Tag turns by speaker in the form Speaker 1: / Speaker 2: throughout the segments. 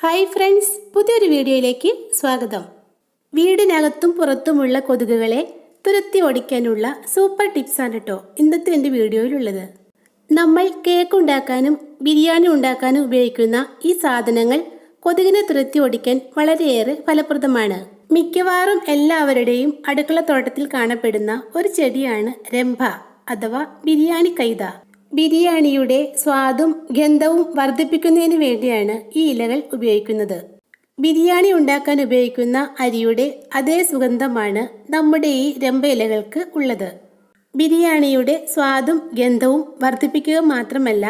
Speaker 1: Hi friends പുതിയൊരു വീഡിയോയിലേക്ക് സ്വാഗതം. വീടിനകത്തും പുറത്തുമുള്ള കൊതുകുകളെ തുരത്തി ഓടിക്കാനുള്ള സൂപ്പർ ടിപ്സാണ് കേട്ടോ ഇന്നത്തെ എന്റെ വീഡിയോയിലുള്ളത്. നമ്മൾ കേക്ക് ഉണ്ടാക്കാനും ബിരിയാണി ഉണ്ടാക്കാനും ഉപയോഗിക്കുന്ന ഈ സാധനങ്ങൾ കൊതുകിനെ തുരത്തി ഓടിക്കാൻ വളരെയേറെ ഫലപ്രദമാണ്. മിക്കവാറും എല്ലാവരുടെയും അടുക്കള തോട്ടത്തിൽ കാണപ്പെടുന്ന ഒരു ചെടിയാണ് രംഭ അഥവാ ബിരിയാണി കൈത. ബിരിയാണിയുടെ സ്വാദും ഗന്ധവും വർദ്ധിപ്പിക്കുന്നതിന് വേണ്ടിയാണ് ഈ ഇലകൾ ഉപയോഗിക്കുന്നത്. ബിരിയാണി ഉണ്ടാക്കാൻ ഉപയോഗിക്കുന്ന അരിയുടെ അതേ സുഗന്ധമാണ് നമ്മുടെ ഈ രമ്പ ഇലകൾക്ക് ഉള്ളത്. ബിരിയാണിയുടെ സ്വാദും ഗന്ധവും വർദ്ധിപ്പിക്കുക മാത്രമല്ല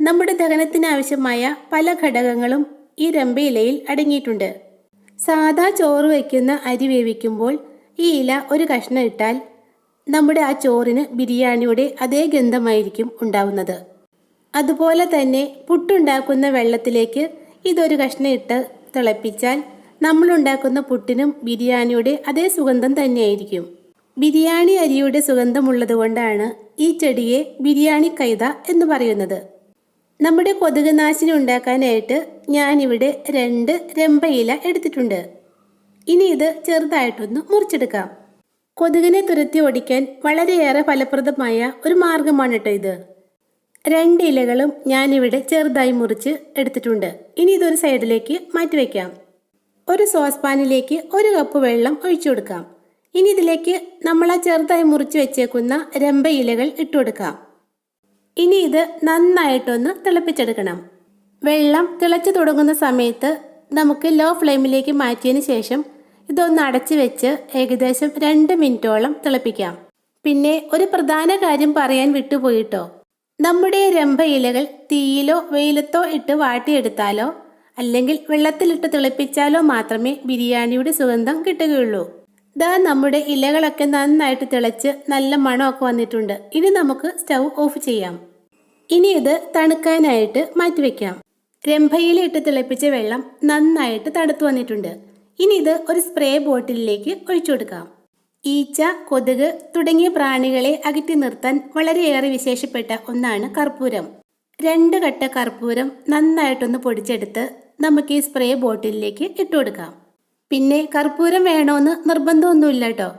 Speaker 1: നമ്മുടെ ദഹനത്തിനാവശ്യമായ പല ഘടകങ്ങളും ഈ രമ്പയിലയിൽ അടങ്ങിയിട്ടുണ്ട്. സാദാ ചോറ് വയ്ക്കുന്ന അരി വേവിക്കുമ്പോൾ ഈ ഇല ഒരു കഷ്ണം ഇട്ടാൽ നമ്മുടെ ആ ചോറിന് ബിരിയാണിയുടെ അതേ ഗന്ധമായിരിക്കും ഉണ്ടാവുന്നത്. അതുപോലെ തന്നെ പുട്ടുണ്ടാക്കുന്ന വെള്ളത്തിലേക്ക് ഇതൊരു കഷ്ണം ഇട്ട് തിളപ്പിച്ചാൽ നമ്മളുണ്ടാക്കുന്ന പുട്ടിനും ബിരിയാണിയുടെ അതേ സുഗന്ധം തന്നെയായിരിക്കും. ബിരിയാണി അരിയുടെ സുഗന്ധമുള്ളത് കൊണ്ടാണ് ഈ ചെടിയെ ബിരിയാണി കൈത എന്ന് പറയുന്നത്. നമ്മുടെ കൊതുക് നാശിനി ഉണ്ടാക്കാനായിട്ട് ഞാനിവിടെ രണ്ട് രമ്പയില എടുത്തിട്ടുണ്ട്. ഇനി ഇത് ചെറുതായിട്ടൊന്ന് മുറിച്ചെടുക്കാം. കൊതുകിനെ തുരത്തി ഓടിക്കാൻ വളരെയേറെ ഫലപ്രദമായ ഒരു മാർഗമാണ് കേട്ടോ ഇത്. രണ്ട് ഇലകളും ഞാനിവിടെ ചെറുതായി മുറിച്ച് എടുത്തിട്ടുണ്ട്. ഇനി ഇതൊരു സൈഡിലേക്ക് മാറ്റിവെക്കാം ഒരു സോസ് പാനിലേക്ക് ഒരു കപ്പ് വെള്ളം ഒഴിച്ചു കൊടുക്കാം. ഇനി ഇതിലേക്ക് നമ്മൾ ആ ചെറുതായി മുറിച്ച് വെച്ചേക്കുന്ന രമ്പ ഇലകൾ ഇട്ടു കൊടുക്കാം. ഇനി ഇത് നന്നായിട്ടൊന്ന് തിളപ്പിച്ചെടുക്കണം. വെള്ളം തിളച്ചു തുടങ്ങുന്ന സമയത്ത് നമുക്ക് ലോ ഫ്ലെയിമിലേക്ക് മാറ്റിയതിന് ശേഷം ഇതൊന്ന് അടച്ചു വെച്ച് ഏകദേശം രണ്ട് മിനിറ്റോളം തിളപ്പിക്കാം. പിന്നെ ഒരു പ്രധാന കാര്യം പറയാൻ വിട്ടുപോയിട്ടോ? നമ്മുടെ രംഭ ഇലകൾ തീയിലോ വെയിലത്തോ ഇട്ട് വാട്ടിയെടുത്താലോ അല്ലെങ്കിൽ വെള്ളത്തിലിട്ട് തിളപ്പിച്ചാലോ മാത്രമേ ബിരിയാണിയുടെ സുഗന്ധം കിട്ടുകയുള്ളൂ. ദാ നമ്മുടെ ഇലകളൊക്കെ നന്നായിട്ട് തിളച്ച് നല്ല മണമൊക്കെ വന്നിട്ടുണ്ട്. ഇനി നമുക്ക് സ്റ്റൗ ഓഫ് ചെയ്യാം. ഇനി ഇത് തണുക്കാനായിട്ട് മാറ്റിവെക്കാം. രംഭയിലിട്ട് തിളപ്പിച്ച വെള്ളം നന്നായിട്ട് തണുത്തു വന്നിട്ടുണ്ട്. ഇനി ഇത് ഒരു സ്പ്രേ ബോട്ടിലിലേക്ക് ഒഴിച്ചു കൊടുക്കാം. ഈച്ച കൊതുക് തുടങ്ങിയ പ്രാണികളെ അകറ്റി നിർത്താൻ വളരെയേറെ വിശേഷപ്പെട്ട ഒന്നാണ് കർപ്പൂരം. രണ്ട് കട്ട കർപ്പൂരം നന്നായിട്ടൊന്ന് പൊടിച്ചെടുത്ത് നമുക്ക് ഈ സ്പ്രേ ബോട്ടിലിലേക്ക് ഇട്ടു കൊടുക്കാം. പിന്നെ കർപ്പൂരം വേണമെന്ന് നിർബന്ധമൊന്നുമില്ല കേട്ടോ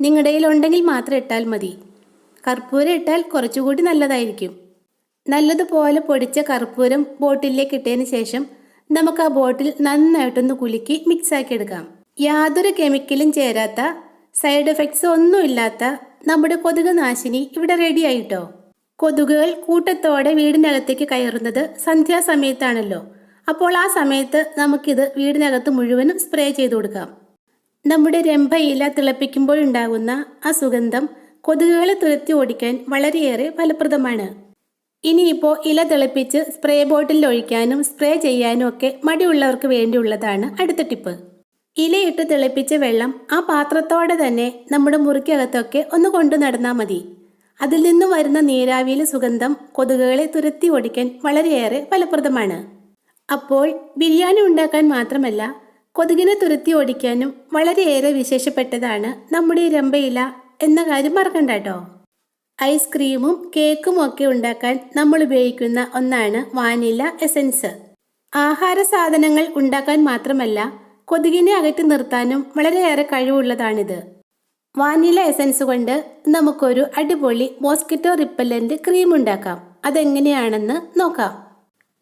Speaker 1: നിങ്ങളുടെ ഉണ്ടെങ്കിൽ മാത്രം ഇട്ടാൽ മതി. കർപ്പൂരം ഇട്ടാൽ കുറച്ചുകൂടി നല്ലതായിരിക്കും. നല്ലതുപോലെ പൊടിച്ച കർപ്പൂരം ബോട്ടിലേക്ക് ഇട്ടതിന് ശേഷം നമുക്ക് ആ ബോട്ടിൽ നന്നായിട്ടൊന്ന് കുലുക്കി മിക്സ് ആക്കി എടുക്കാം യാതൊരു കെമിക്കലും ചേരാത്ത സൈഡ് എഫക്ട്സ് ഒന്നുമില്ലാത്ത നമ്മുടെ കൊതുക് നാശിനി ഇവിടെ റെഡി ആയിട്ടോ കൊതുകുകൾ കൂട്ടത്തോടെ വീടിനകത്തേക്ക് കയറുന്നത് സന്ധ്യാസമയത്താണല്ലോ. അപ്പോൾ ആ സമയത്ത് നമുക്കിത് വീടിനകത്ത് മുഴുവനും സ്പ്രേ ചെയ്ത് കൊടുക്കാം. നമ്മുടെ രംഭ ഇല തിളപ്പിക്കുമ്പോഴുണ്ടാകുന്ന ആ സുഗന്ധം കൊതുകുകളെ തുരത്തി ഓടിക്കാൻ വളരെയേറെ ഫലപ്രദമാണ്. ഇനിയിപ്പോൾ ഇല തിളപ്പിച്ച് സ്പ്രേ ബോട്ടിലിൽ ഒഴിക്കാനും സ്പ്രേ ചെയ്യാനും ഒക്കെ മടിയുള്ളവർക്ക് വേണ്ടിയുള്ളതാണ് അടുത്ത ടിപ്പ് ഇലയിട്ട് തിളപ്പിച്ച വെള്ളം ആ പാത്രത്തോടെ തന്നെ നമ്മുടെ മുറിക്കകത്തൊക്കെ ഒന്ന് കൊണ്ടു നടന്നാൽ മതി. അതിൽ നിന്ന് വരുന്ന നീരാവിയിലെ സുഗന്ധം കൊതുകുകളെ തുരത്തി ഓടിക്കാൻ വളരെയേറെ ഫലപ്രദമാണ്. അപ്പോൾ ബിരിയാണി ഉണ്ടാക്കാൻ മാത്രമല്ല കൊതുകിനെ തുരത്തി ഓടിക്കാനും വളരെയേറെ വിശേഷപ്പെട്ടതാണ് നമ്മുടെ രമ്പയില എന്ന കാര്യം മറക്കണ്ട കേട്ടോ. ഐസ്ക്രീമും കേക്കും ഒക്കെ ഉണ്ടാക്കാൻ നമ്മൾ ഉപയോഗിക്കുന്ന ഒന്നാണ് വാനില എസൻസ്. ആഹാര സാധനങ്ങൾ ഉണ്ടാക്കാൻ മാത്രമല്ല കൊതുകിനെ അകറ്റി നിർത്താനും വളരെയേറെ കഴിവുള്ളതാണിത്. വാനില എസൻസ് കൊണ്ട് നമുക്കൊരു അടിപൊളി മോസ്കിറ്റോ റിപ്പല്ലന്റ് ക്രീം ഉണ്ടാക്കാം. അതെങ്ങനെയാണെന്ന് നോക്കാം.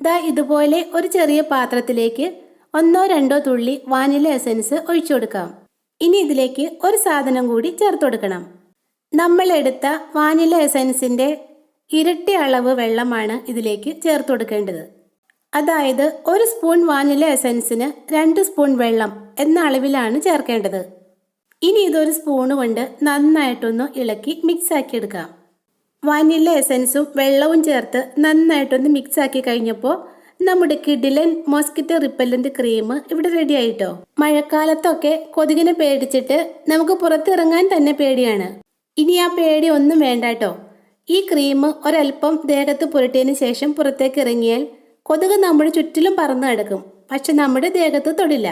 Speaker 1: ദാ ഇതുപോലെ ഒരു ചെറിയ പാത്രത്തിലേക്ക് ഒന്നോ രണ്ടോ തുള്ളി വാനില എസൻസ് ഒഴിച്ചു കൊടുക്കാം. ഇനി ഇതിലേക്ക് ഒരു സാധനം കൂടി ചേർത്ത് കൊടുക്കണം. നമ്മൾ എടുത്ത വാനില എസൻസിന്റെ ഇരട്ടി അളവ് വെള്ളമാണ് ഇതിലേക്ക് ചേർത്ത് കൊടുക്കേണ്ടത്. അതായത് ഒരു സ്പൂൺ വാനില എസൻസിന് രണ്ട് സ്പൂൺ വെള്ളം എന്ന അളവിലാണ് ചേർക്കേണ്ടത്. ഇനി ഇതൊരു സ്പൂൺ കൊണ്ട് നന്നായിട്ടൊന്ന് ഇളക്കി മിക്സ് ആക്കി എടുക്കാം വാനില എസൻസും വെള്ളവും ചേർത്ത് നന്നായിട്ടൊന്ന് മിക്സ് ആക്കി കഴിഞ്ഞപ്പോൾ നമ്മുടെ കിഡിലൻ മോസ്കിറ്റോ റിപ്പല്ലന്റ് ക്രീം ഇവിടെ റെഡി ആയിട്ടോ? മഴക്കാലത്തൊക്കെ കൊതുകിനെ പേടിച്ചിട്ട് നമുക്ക് പുറത്തിറങ്ങാൻ തന്നെ പേടിയാണ്. ഇനി ആ പേടി ഒന്നും വേണ്ട കേട്ടോ ഈ ക്രീം ഒരൽപ്പം ദേഹത്ത് പുരട്ടിയതിന് ശേഷം പുറത്തേക്ക് ഇറങ്ങിയാൽ കൊതുക് നമ്മുടെ ചുറ്റിലും പറന്നു കിടക്കും പക്ഷെ നമ്മുടെ ദേഹത്ത് തൊടില്ല.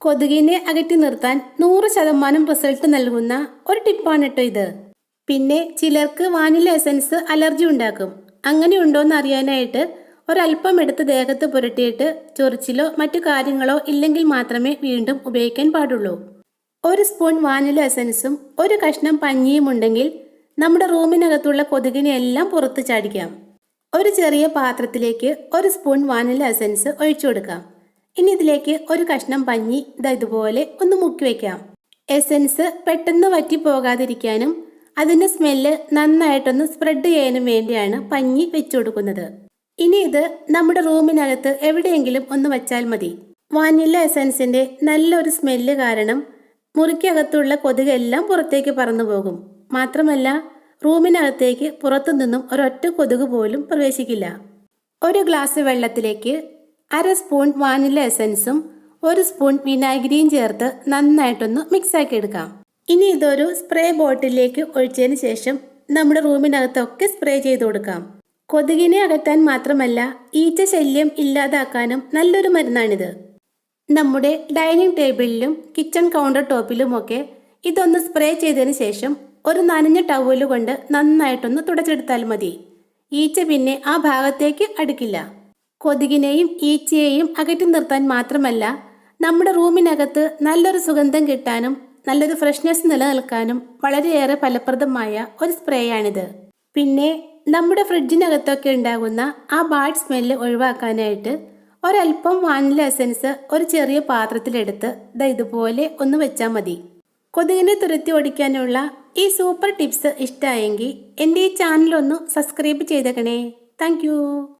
Speaker 1: കൊതുകിനെ അകറ്റി നിർത്താൻ നൂറ് ശതമാനം റിസൾട്ട് നൽകുന്ന ഒരു ടിപ്പാണ് കേട്ടോ ഇത്. പിന്നെ ചിലർക്ക് വാനില എസൻസ് അലർജി ഉണ്ടാക്കും. അങ്ങനെ ഉണ്ടോയെന്ന് അറിയാനായിട്ട് ഒരല്പം എടുത്ത് ദേഹത്ത് പുരട്ടിയിട്ട് ചൊറിച്ചിലോ മറ്റു കാര്യങ്ങളോ ഇല്ലെങ്കിൽ മാത്രമേ വീണ്ടും ഉപയോഗിക്കാൻ പാടുള്ളൂ. ഒരു സ്പൂൺ വാനില എസൻസും ഒരു കഷ്ണം പഞ്ഞിയും ഉണ്ടെങ്കിൽ നമ്മുടെ റൂമിനകത്തുള്ള കൊതുകിനെ എല്ലാം പുറത്ത് ചാടിക്കാം. ഒരു ചെറിയ പാത്രത്തിലേക്ക് ഒരു സ്പൂൺ വാനില എസൻസ് ഒഴിച്ചു കൊടുക്കാം. ഇനി ഇതിലേക്ക് ഒരു കഷ്ണം പഞ്ഞി ഇതാ ഇതുപോലെ ഒന്ന് മുക്കി വയ്ക്കാം എസൻസ് പെട്ടെന്ന് വറ്റി പോകാതിരിക്കാനും അതിന്റെ സ്മെല്ല് നന്നായിട്ടൊന്ന് സ്പ്രെഡ് ചെയ്യാനും വേണ്ടിയാണ് പഞ്ഞി വെച്ചു കൊടുക്കുന്നത്. ഇനി ഇത് നമ്മുടെ റൂമിനകത്ത് എവിടെയെങ്കിലും ഒന്ന് വച്ചാൽ മതി. വാനില എസൻസിന്റെ നല്ലൊരു സ്മെല്ല് കാരണം മുറിക്കകത്തുള്ള കൊതുകെല്ലാം പുറത്തേക്ക് പറന്നു പോകും. മാത്രമല്ല റൂമിനകത്തേക്ക് പുറത്തു നിന്നും ഒരൊറ്റ കൊതുക് പോലും പ്രവേശിക്കില്ല. ഒരു ഗ്ലാസ് വെള്ളത്തിലേക്ക് അര സ്പൂൺ വാനില എസൻസും ഒരു സ്പൂൺ വിനാഗിരിയും ചേർത്ത് നന്നായിട്ടൊന്ന് മിക്സാക്കി എടുക്കാം. ഇനി ഇതൊരു സ്പ്രേ ബോട്ടിലേക്ക് ഒഴിച്ചതിന് ശേഷം നമ്മുടെ റൂമിനകത്തൊക്കെ സ്പ്രേ ചെയ്ത് കൊടുക്കാം. കൊതുകിനെ അകറ്റാൻ മാത്രമല്ല ഈച്ച ശല്യം ഇല്ലാതാക്കാനും നല്ലൊരു മരുന്നാണിത്. നമ്മുടെ ഡൈനിങ് ടേബിളിലും കിച്ചൺ കൗണ്ടർ ടോപ്പിലുമൊക്കെ ഇതൊന്ന് സ്പ്രേ ചെയ്തതിന് ശേഷം ഒരു നനഞ്ഞ ടവൽ കൊണ്ട് നന്നായിട്ടൊന്ന് തുടച്ചെടുത്താൽ മതി. ഈച്ച പിന്നെ ആ ഭാഗത്തേക്ക് അടുക്കില്ല. കൊതുകിനെയും ഈച്ചയെയും അകറ്റി നിർത്താൻ മാത്രമല്ല നമ്മുടെ റൂമിനകത്ത് നല്ലൊരു സുഗന്ധം കിട്ടാനും നല്ലൊരു ഫ്രഷ്നെസ് നിലനിൽക്കാനും വളരെയേറെ ഫലപ്രദമായ ഒരു സ്പ്രേയാണിത്. പിന്നെ നമ്മുടെ ഫ്രിഡ്ജിനകത്തൊക്കെ ഉണ്ടാകുന്ന ആ ബാഡ് സ്മെല്ല് ഒഴിവാക്കാനായിട്ട് ഒരല്പം വാനില എസൻസ് ഒരു ചെറിയ പാത്രത്തിലെടുത്ത് ദാ ഇതുപോലെ ഒന്ന് വെച്ചാൽ മതി. കൊതുകിനെ തുരത്തി ഓടിക്കാനുള്ള ഈ സൂപ്പർ ടിപ്സ് ഇഷ്ടമായെങ്കിൽ എന്റെ ഈ ചാനലൊന്ന് സബ്സ്ക്രൈബ് ചെയ്തേക്കണേ. താങ്ക്